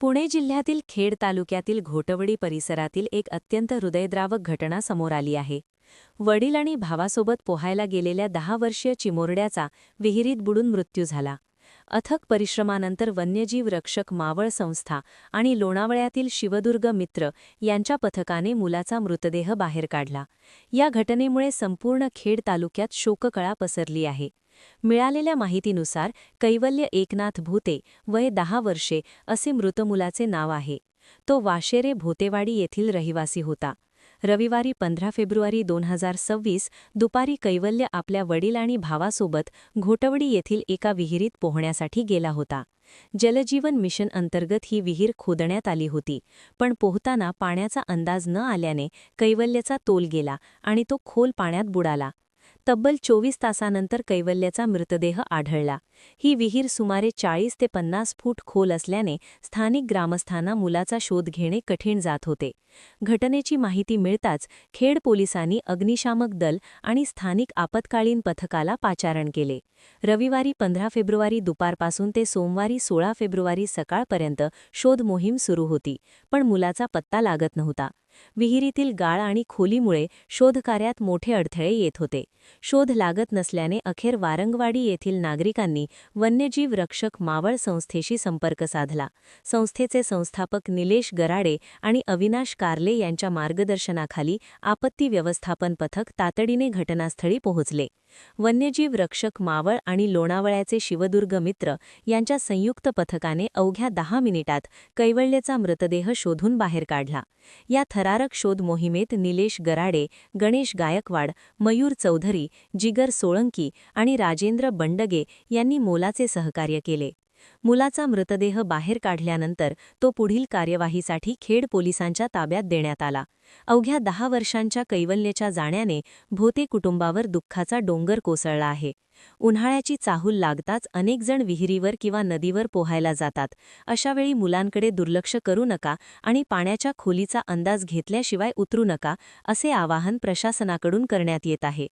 पुणे जिल्ह्यातील खेड तालुक्यातील घोटवडी परिसरातील एक अत्यंत हृदयद्रावक घटना समोर आली आहे. वडील आणि भावासोबत पोहायला गेलेल्या दहा वर्षीय चिमोरड्याचा विहिरीत बुडून मृत्यू झाला. अथक परिश्रमानंतर वन्यजीव रक्षक मावळ संस्था आणि लोणावळ्यातील शिवदुर्ग मित्र यांच्या पथकाने मुलाचा मृतदेह बाहेर काढला. या घटनेमुळे संपूर्ण खेड तालुक्यात शोककळा पसरली आहे. मिळालेल्या माहितीनुसार कैवल्य एकनाथ भूते वय दहा वर्षे असे मृत मुलाचे नाव आहे. तो वाशेरे भोतेवाडी येथील रहिवासी होता. रविवारी पंधरा फेब्रुवारी दोन हजार सव्वीस दुपारी कैवल्य आपल्या वडील आणि भावासोबत घोटवडी येथील एका विहिरीत पोहण्यासाठी गेला होता. जलजीवन मिशन अंतर्गत ही विहीर खोदण्यात आली होती पण पोहताना पाण्याचा अंदाज न आल्याने कैवल्यचा तोल गेला आणि तो खोल पाण्यात बुडाला. तब्बल चोवीस तासानंतर कैवल्याचा मृतदेह आढळला. ही विहीर सुमारे चाळीस ते पन्नास फूट खोल असल्याने स्थानिक ग्रामस्थांना मुलाचा शोध घेणे कठीण जात होते. घटनेची माहिती मिळताच खेड पोलिसांनी अग्निशामक दल आणि स्थानिक आपत्कालीन पथकाला पाचारण केले. रविवारी पंधरा फेब्रुवारी दुपारपासून ते सोमवारी सोळा फेब्रुवारी सकाळपर्यंत शोध मोहीम सुरू होती पण मुलाचा पत्ता लागत नव्हता. विहिरीतील गाळ आणि खोलीमुळे शोधकार्यात मोठे अडथळे येत होते. शोध लागत नसल्याने अखेर वारंगवाडी येथील नागरिकांनी वन्यजीव रक्षक मावळ संस्थेशी संपर्क साधला. संस्थेचे संस्थापक निलेश गराडे आणि अविनाश कारले यांच्या मार्गदर्शनाखाली आपत्ती व्यवस्थापन पथक तातडीने घटनास्थळी पोहोचले. वन्यजीव रक्षक मावळ आणि लोणावळ्याचे शिवदुर्ग मित्र यांच्या संयुक्त पथकाने अवघ्या दहा मिनिटात कैवल्यचा मृतदेह शोधून बाहेर काढला. या थरारक शोध मोहिमेत निलेश गराडे गणेश गायकवाड मयूर चौधरी जिगर सोळंकी आणि राजेंद्र बंडगे यांनी मोलाचे सहकार्य केले. मुलाचा मृतदेह बाहेर काढल्यानंतर तो पुढील कार्यवाहीसाठी खेड पोलिसांच्या ताब्यात देण्यात आला. अवघ्या दहा वर्षांच्या कैवल्यच्या जाण्याने भोते कुटुंबावर दुःखाचा डोंगर कोसळला आहे. उन्हाळ्याची चाहूल लागताच अनेकजण विहिरीवर किंवा नदीवर पोहायला जातात. अशावेळी मुलांकडे दुर्लक्ष करू नका आणि पाण्याच्या खोलीचा अंदाज घेतल्याशिवाय उतरू नका असे आवाहन प्रशासनाकडून करण्यात येत आहे.